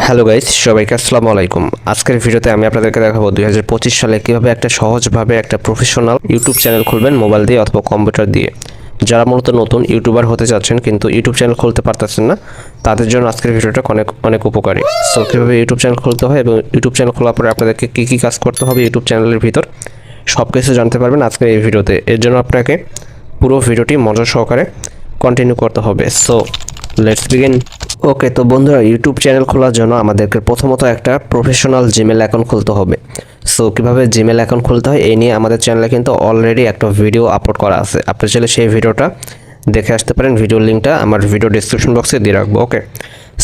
Hello guys সবাইকে আসসালামু আলাইকুম। আজকের ভিডিওতে আমি আপনাদেরকে দেখাবো দুই হাজার পঁচিশ সালে কীভাবে একটা সহজভাবে একটা প্রফেশনাল ইউটিউব চ্যানেল খুলবেন মোবাইল দিয়ে অথবা কম্পিউটার দিয়ে। যারা মূলত নতুন ইউটিউবার হতে চাচ্ছেন কিন্তু ইউটিউব চ্যানেল খুলতে পারতেছেন না, তাদের জন্য আজকের ভিডিওটা অনেক অনেক উপকারী। সো কীভাবে ইউটিউব চ্যানেল খুলতে হয় এবং ইউটিউব চ্যানেল খোলার পরে আপনাদেরকে কী কী কাজ করতে হবে ইউটিউব চ্যানেলের ভিতর সব কিছু জানতে পারবেন আজকের এই ভিডিওতে। এর জন্য আপনাকে পুরো ভিডিওটি মজা সহকারে কন্টিনিউ করতে হবে। সো লেটস বিগিন ওকে তো বন্ধুরা ইউটিউব চ্যানেল খোলার জন্য আমাদেরকে প্রথমত একটা প্রফেশনাল জিমেল অ্যাকাউন্ট খুলতে হবে। সো কীভাবে জিমেল অ্যাকাউন্ট খুলতে হয়, এই নিয়ে আমাদের চ্যানেলে কিন্তু অলরেডি একটা ভিডিও আপলোড করা আছে। আপনি চাইলে সেই ভিডিওটা দেখে আসতে পারেন। ভিডিওর লিঙ্কটা আমার ভিডিও ডিসক্রিপশন বক্সে দিয়ে রাখব ওকে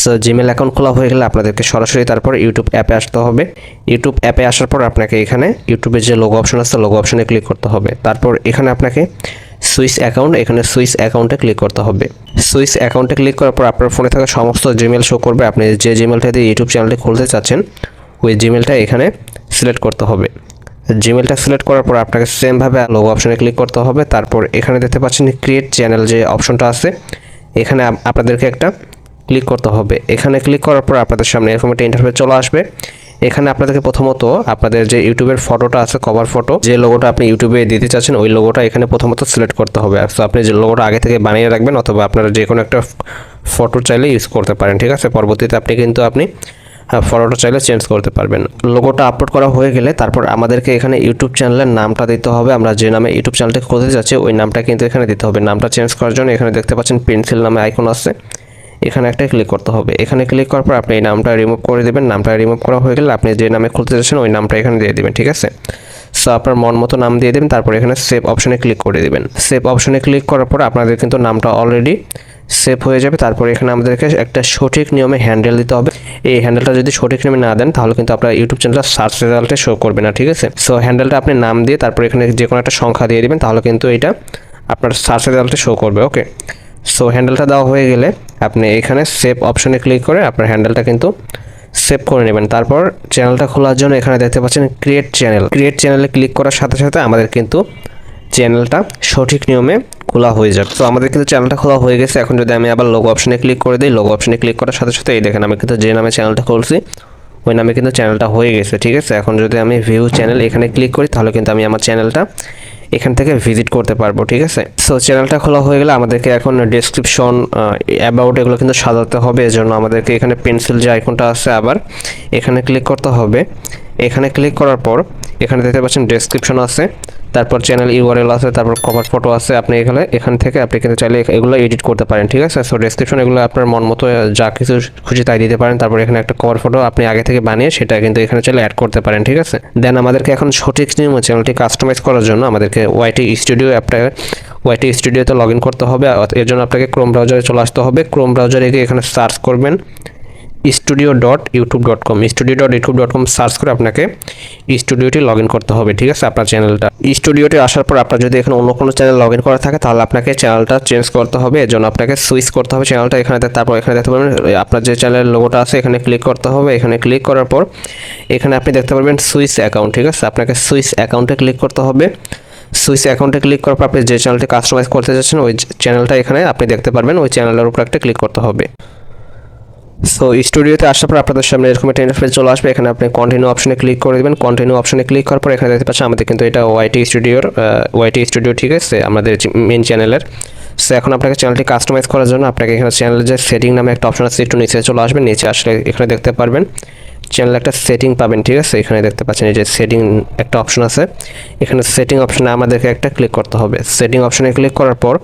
সো জিমেল অ্যাকাউন্ট খোলা হয়ে গেলে আপনাদেরকে সরাসরি তারপর ইউটিউব অ্যাপে আসতে হবে। ইউটিউব অ্যাপে আসার পর আপনাকে এখানে ইউটিউবের যে লোগো অপশন আছে লোগো অপশনে ক্লিক করতে হবে। তারপর এখানে আপনাকে সুইচ অ্যাকাউন্ট, এখানে সুইচ অ্যাকাউন্টে ক্লিক করতে হবে। সুইচ অ্যাকাউন্টে ক্লিক করার পর আপনার ফোনে থাকা সমস্ত জিমেল শো করবে। আপনি যে জিমেলটা দিয়ে ইউটিউব চ্যানেলটি খুলতে চাচ্ছেন, ওই জিমেলটা এখানে সিলেক্ট করতে হবে। জিমেলটা সিলেক্ট করার পর আপনাকে সেমভাবে লোগো অপশনে ক্লিক করতে হবে। তারপর এখানে দেখতে পাচ্ছেন ক্রিয়েট চ্যানেল যে অপশনটা আছে, এখানে আপনাদেরকে একটা ক্লিক করতে হবে। এখানে ক্লিক করার পর আপনাদের সামনে এরকম একটা ইন্টারফেস চলে আসবে। এখানে আপনাদেরকে প্রথমত আপনাদের যে ইউটিউবের ফটোটা আছে কভার ফটো যে লোগোটা আপনি ইউটিউবে দিতে চাচ্ছেন, ওই লোগোটা এখানে প্রথমত সিলেক্ট করতে হবে। সো আপনি যে লোগোটা আগে থেকে বানিয়ে রাখবেন, অথবা আপনারা যে কোনো একটা ফটো চাইলে ইউজ করতে পারেন, ঠিক আছে? পরবর্তীতে আপনি কিন্তু আপনি ফটোটা চাইলে চেঞ্জ করতে পারবেন। লোগোটা আপলোড করা হয়ে গেলে তারপর আমাদেরকে এখানে ইউটিউব চ্যানেলের নামটা দিতে হবে। আমরা যে নামে ইউটিউব চ্যানেলটি খুলতে যাচ্ছি, ওই নামটা কিন্তু এখানে দিতে হবে। নামটা চেঞ্জ করার জন্য এখানে দেখতে পাচ্ছেন পেন্সিল নামে আইকন আছে এখানে একটা ক্লিক করতে হবে। এখানে ক্লিক করার পর আপনি এই নামটা রিমুভ করে দেবেন। নামটা রিমুভ করা হয়ে গেলে আপনি যে নামে খুলতে যাচ্ছেন, ওই নামটা এখানে দিয়ে দেবেন, ঠিক আছে? সো আপনার মন মতো নাম দিয়ে দেবেন, তারপর এখানে সেভ অপশনে ক্লিক করে দেবেন। সেভ অপশনে ক্লিক করার পর আপনাদের কিন্তু নামটা অলরেডি সেভ হয়ে যাবে। তারপর এখানে আমাদেরকে একটা সঠিক নিয়মে হ্যান্ডেল দিতে হবে। এই হ্যান্ডেলটা যদি সঠিক নিয়মে না দেন, তাহলে কিন্তু আপনার ইউটিউব চ্যানেলটা সার্চ রেজাল্টে শো করবে না, ঠিক আছে? সো হ্যান্ডেলটা আপনি নাম দিয়ে তারপর এখানে যে কোনো একটা সংখ্যা দিয়ে দিবেন, তাহলে কিন্তু এটা আপনার সার্চ রেজাল্টে শো করবে ওকে সো হ্যান্ডেলটা দেওয়া হয়ে গেলে আপনি এখানে সেভ অপশনে ক্লিক করে আপনার হ্যান্ডেলটা কিন্তু সেভ করে নেবেন। তারপর চ্যানেলটা খোলার জন্য এখানে দেখতে পাচ্ছেন ক্রিয়েট চ্যানেল ক্রিয়েট চ্যানেলে ক্লিক করার সাথে সাথে আমাদের কিন্তু চ্যানেলটা সঠিক নিয়মে খোলা হয়ে যাবে। তো আমাদের কিন্তু চ্যানেলটা খোলা হয়ে গেছে। এখন যদি আমি আবার লোগো অপশনে ক্লিক করে দিই লোগো অপশনে ক্লিক করার সাথে সাথে এই দেখেন আমি কিন্তু যে নামে চ্যানেলটা খুলছি, ওই নামে কিন্তু চ্যানেলটা হয়ে গেছে। ঠিক আছে? এখন যদি আমি ভিউ চ্যানেল এখানে ক্লিক করি, তাহলে কিন্তু আমি আমার চ্যানেলটা এখান থেকে ভিজিট করতে পারব, ঠিক আছে? সো চ্যানেলটা খোলা হয়ে গেলে আমাদেরকে এখন ডেসক্রিপশন অ্যাবাউট এগুলো কিন্তু সাজাতে হবে। এজন্য আমাদেরকে এখানে পেন্সিল যে আইকনটা আছে আবার এখানে ক্লিক করতে হবে। এখানে ক্লিক করার পর, এখানে দেখতে পাচ্ছেন ডেসক্রিপশন আছে, তারপর চ্যানেল ইউআরএল আছে, তারপর কভার ফটো আছে, আপনি এখানে, এখান থেকে আপনি কিন্তু চাইলে এগুলো এডিট করতে পারেন, ঠিক আছে? সো ডেসক্রিপশন এগুলো আপনার মন মতো যা কিছু খুশি তাই দিতে পারেন। তারপর এখানে একটা কভার ফটো আপনি আগে থেকে বানিয়ে সেটা কিন্তু এখানে চাইলে অ্যাড করতে পারেন, ঠিক আছে? দেন আমাদেরকে এখন সঠিক নিয়মে চ্যানেলটি কাস্টমাইজ করার জন্য আমাদেরকে ওয়াইটি স্টুডিও অ্যাপটা ওয়াইটি স্টুডিওতে লগ ইন করতে হবে। এর জন্য আপনাকে ক্রোম ব্রাউজারে চলে আসতে হবে। ক্রোম ব্রাউজারে গিয়ে এখানে সার্চ করবেন। Studio dot YouTube dot com studio dot YouTube dot com search করে আপনাকে স্টুডিওটি লগ ইন করতে হবে, ঠিক আছে? আপনার চ্যানেলটা স্টুডিওটি আসার পর আপনার যদি এখানে অন্য কোনো চ্যানেল লগ ইন করা থাকে, তাহলে আপনাকে চ্যানেলটা চেঞ্জ করতে হবে। এর জন্য আপনাকে সুইচ করতে হবে চ্যানেলটা এখানে তারপর এখানে দেখতে পারবেন আপনার যে চ্যানেলের লোগোটা আছে, এখানে ক্লিক করতে হবে। এখানে ক্লিক করার পর এখানে আপনি দেখতে পারবেন সুইচ অ্যাকাউন্ট ঠিক আছে? আপনাকে সুইচ অ্যাকাউন্টে ক্লিক করতে হবে। সুইচ অ্যাকাউন্টে ক্লিক করার পর আপনি যে চ্যানেলটি কাস্টমাইজ করতে চাচ্ছেন ওই চ্যানেলটা এখানে আপনি দেখতে পারবেন, ওই চ্যানেলের উপর একটা ক্লিক করতে হবে। সো স্টুডিওতে আসার পর আপনাদের সামনে এরকম একটা ইন্টারফেস চলে আসবে। এখানে আপনি কন্টিনিউ অপশনে ক্লিক করে দেবেন। কন্টিনিউ অপশনে ক্লিক করার পর এখানে দেখতে পাচ্ছেন আমাদের কিন্তু এটা ওয়াইটি স্টুডিওর ওয়াইটি স্টুডিও ঠিক আছে? আমাদের মেন চ্যানেলের সো এখন আপনাকে চ্যানেলটি কাস্টমাইজ করার জন্য আপনাকে এখানে চ্যানেলের যে সেটিং নামে একটা অপশন আছে, একটু নিচে চলে আসবেন নিচে আসলে এখানে দেখতে পারবেন চ্যানেলে একটা সেটিং পাবেন, ঠিক আছে? এখানে দেখতে পাচ্ছেন এই যে সেটিং একটা অপশন আছে। এখানে সেটিং অপশনে আমাদেরকে একটা ক্লিক করতে হবে। সেটিং অপশনে ক্লিক করার পর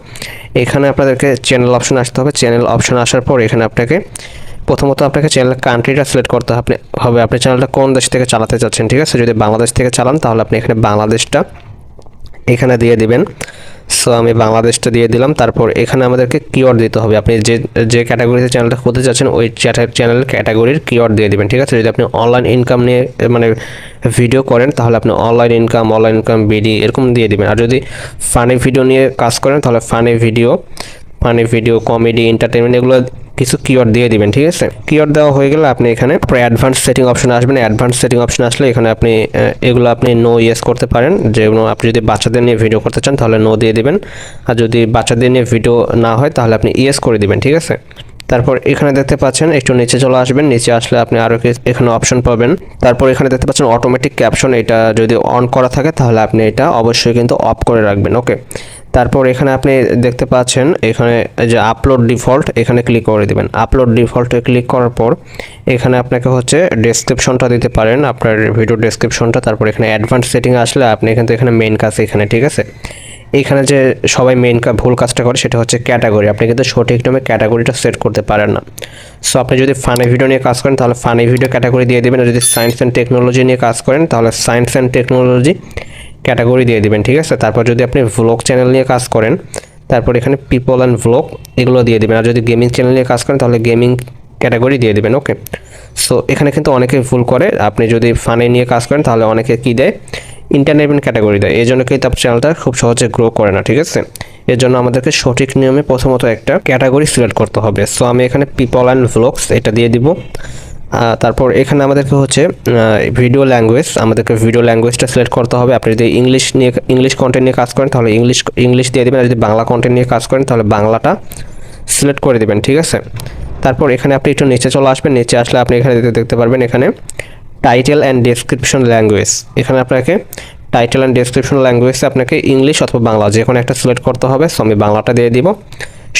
এখানে আপনাদেরকে চ্যানেল অপশন আসতে হবে। চ্যানেল অপশন আসার পর এখানে আপনাকে প্রথমত আপনাকে চ্যানেল কান্ট্রিটা সিলেক্ট করতে হবে। আপনি চ্যানেলটা কোন দেশ থেকে চালাতে চাচ্ছেন, ঠিক আছে? যদি বাংলাদেশ থেকে চালান, তাহলে আপনি এখানে বাংলাদেশটা এখানে দিয়ে দিবেন। সো আমি বাংলাদেশটা দিয়ে দিলাম। তারপর এখানে আমাদেরকে কিওয়ার্ড দিতে হবে। আপনি যে যে ক্যাটাগরিতে চ্যানেলটা খুলতে চাচ্ছেন ওই চ্যানেল ক্যাটাগরির কিওয়ার্ড দিয়ে দিবেন, ঠিক আছে? যদি আপনি অনলাইন ইনকাম নিয়ে মানে ভিডিও করেন, তাহলে আপনি online income online income BD এরকম দিয়ে দিবেন। আর যদি ফানি ভিডিও নিয়ে কাজ করেন, তাহলে funny video funny video comedy entertainment এগুলো কিছু কিওয়ার্ড দিয়ে দিবেন, ঠিক আছে? কিওয়ার্ড দেওয়া হয়ে গেলে আপনি এখানে প্রায় অ্যাডভান্স সেটিং অপশন আসবেন। অ্যাডভান্স সেটিং অপশন আসলে এখানে আপনি এগুলো আপনি নো ইয়েস করতে পারেন। যেগুলো আপনি যদি বাচ্চাদের নিয়ে ভিডিও করতে চান, তাহলে নো দিয়ে দিবেন। আর যদি বাচ্চাদের নিয়ে ভিডিও না হয়, তাহলে আপনি ইয়েস করে দিবেন, ঠিক আছে? তারপর এখানে দেখতে পাচ্ছেন, একটু নিচে চলে আসবেন। নিচে আসলে আপনি আরও এখানে অপশন পাবেন। তারপর এখানে দেখতে পাচ্ছেন অটোমেটিক ক্যাপশন এটা যদি অন করা থাকে, তাহলে আপনি এটা অবশ্যই কিন্তু অফ করে রাখবেন ওকে তারপর এখানে আপনি দেখতে পাচ্ছেন, এখানে যে আপলোড ডিফল্ট এখানে ক্লিক করে দিবেন। আপলোড ডিফল্টে ক্লিক করার পর এখানে আপনাকে হচ্ছে ডেসক্রিপশনটা দিতে পারেন, আপনার ভিডিও ডেসক্রিপশনটা তারপর এখানে অ্যাডভান্স সেটিং আসলে আপনি কিন্তু এখানে মেন কাজ এখানে, ঠিক আছে? এখানে যে সবাই মেন ভুল কাজটা করে সেটা হচ্ছে ক্যাটাগরি আপনি কিন্তু সঠিক নামে ক্যাটাগরিটা সেট করতে পারেন না। সো আপনি যদি ফানি ভিডিও নিয়ে কাজ করেন, তাহলে ফানি ভিডিও ক্যাটাগরি দিয়ে দেবেন। আর যদি সায়েন্স অ্যান্ড টেকনোলজি নিয়ে কাজ করেন, তাহলে সায়েন্স অ্যান্ড টেকনোলজি ক্যাটাগরি দিয়ে দিবেন, ঠিক আছে? তারপর যদি আপনি ভ্লগ চ্যানেল নিয়ে কাজ করেন, তারপর এখানে পিপল অ্যান্ড ভ্লগ এগুলো দিয়ে দিবেন। আর যদি গেমিং চ্যানেল নিয়ে কাজ করেন, তাহলে গেমিং ক্যাটাগরি দিয়ে দেবেন ওকে সো এখানে কিন্তু অনেকে ভুল করে। আপনি যদি ফানে নিয়ে কাজ করেন, তাহলে অনেকে কী দেয়? ইন্টারনেট ক্যাটাগরি দেয়। এই জন্য কিন্তু চ্যানেলটা খুব সহজে গ্রো করে না, ঠিক আছে? এর জন্য আমাদেরকে সঠিক নিয়মে প্রথমত একটা ক্যাটাগরি সিলেক্ট করতে হবে। সো আমি এখানে পিপল অ্যান্ড ভ্লগস এটা দিয়ে দিব। তারপর এখানে আমাদেরকে হচ্ছে ভিডিও ল্যাঙ্গুয়েজ আমাদেরকে ভিডিও ল্যাঙ্গুয়েজটা সিলেক্ট করতে হবে। আপনি যদি ইংলিশ নিয়ে ইংলিশ কন্টেন্ট নিয়ে কাজ করেন, তাহলে ইংলিশ ইংলিশ দিয়ে দেবেন। আর যদি বাংলা কন্টেন্ট নিয়ে কাজ করেন, তাহলে বাংলাটা সিলেক্ট করে দেবেন, ঠিক আছে? তারপর এখানে আপনি একটু নিচে চলে আসবেন। নিচে আসলে আপনি এখানে দেখতে- পারবেন এখানে টাইটেল অ্যান্ড ডেসক্রিপশন ল্যাঙ্গুয়েজ এখানে আপনাকে টাইটেল অ্যান্ড ডেসক্রিপশন ল্যাঙ্গুয়েজে আপনাকে ইংলিশ অথবা বাংলা যে কোনো একটা সিলেক্ট করতে হবে। সো আমি বাংলাটা দিয়ে দিব।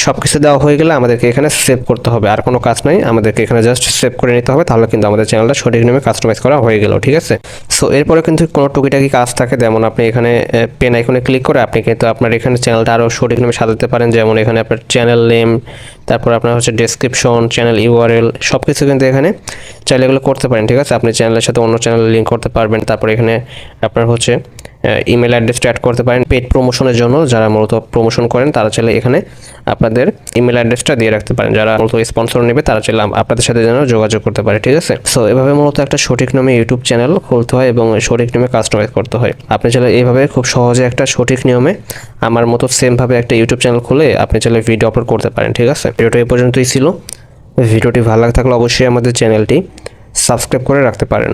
সব কিছু দেওয়া হয়ে গেলে আমাদেরকে এখানে সেভ করতে হবে। আর কোনো কাজ নাই, আমাদেরকে এখানে জাস্ট সেভ করে নিতে হবে, তাহলে কিন্তু আমাদের চ্যানেলটা সঠিক নিয়মে কাস্টমাইজ করা হয়ে গেল, ঠিক আছে? সো এরপরে কিন্তু কোনো টুকিটাকি কাজ থাকে, যেমন আপনি এখানে পেন আইকনে ক্লিক করে আপনি কিন্তু আপনার এখানে চ্যানেলটা আরও সঠিক নিয়মে সাজাতে পারেন। যেমন এখানে আপনার চ্যানেল নেম তারপর আপনার হচ্ছে ডেসক্রিপশন চ্যানেল ইউআরএল সব কিছু কিন্তু এখানে চাইলে এগুলো করতে পারেন, ঠিক আছে? আপনি চ্যানেলের সাথে অন্য চ্যানেল লিঙ্ক করতে পারবেন। তারপর এখানে আপনার হচ্ছে ইমেল অ্যাড্রেসটা অ্যাড করতে পারেন। পেড প্রমোশনের জন্য যারা মূলত প্রমোশন করেন, তারা চাইলে এখানে আপনাদের ইমেল অ্যাড্রেসটা দিয়ে রাখতে পারেন। যারা মূলত স্পন্সর নেবে, তারা চাইলে আপনাদের সাথে যেন যোগাযোগ করতে পারে, ঠিক আছে? সো এভাবে মূলত একটা সঠিক নামে ইউটিউব চ্যানেল খুলতে হয় এবং সঠিক নিয়মে কাস্টমাইজ করতে হয়। আপনি চাইলে এইভাবে খুব সহজে একটা সঠিক নিয়মে আমার মতো সেমভাবে একটা ইউটিউব চ্যানেল খুলে আপনি চাইলে ভিডিও আপলোড করতে পারেন, ঠিক আছে? ভিডিওটা এই পর্যন্তই ছিল। ভিডিওটি ভালো লাগে থাকলে অবশ্যই আমাদের চ্যানেলটি সাবস্ক্রাইব করে রাখতে পারেন।